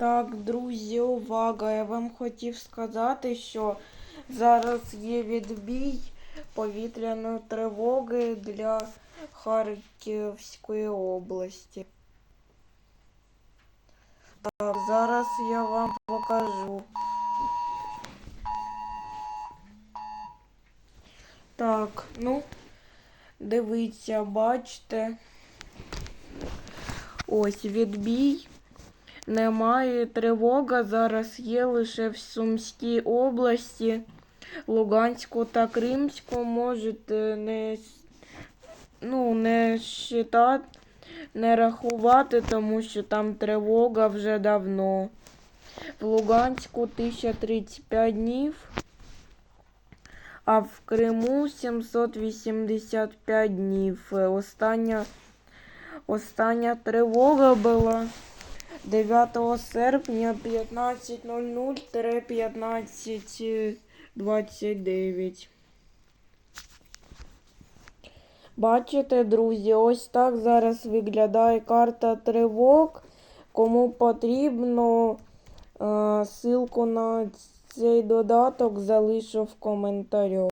Так, друзі, увага! Я вам хотів сказати, що зараз є відбій повітряної тривоги для Харківської області. Так, зараз я вам покажу. Так, ну, дивіться, бачите. Ось відбій. Немає тривога. Зараз є лише в Сумській області, Луганську та Кримську. Можете не, ну, не считати, не рахувати, тому що там тривога вже давно. В Луганську 1035 днів, а в Криму 785 днів. Е, Остання, остання тривога була. 9 серпня 15.00-15.29. Бачите, друзі, ось так зараз виглядає карта тривог. Кому потрібно, е, ссылку на цей додаток залишу в коментарях.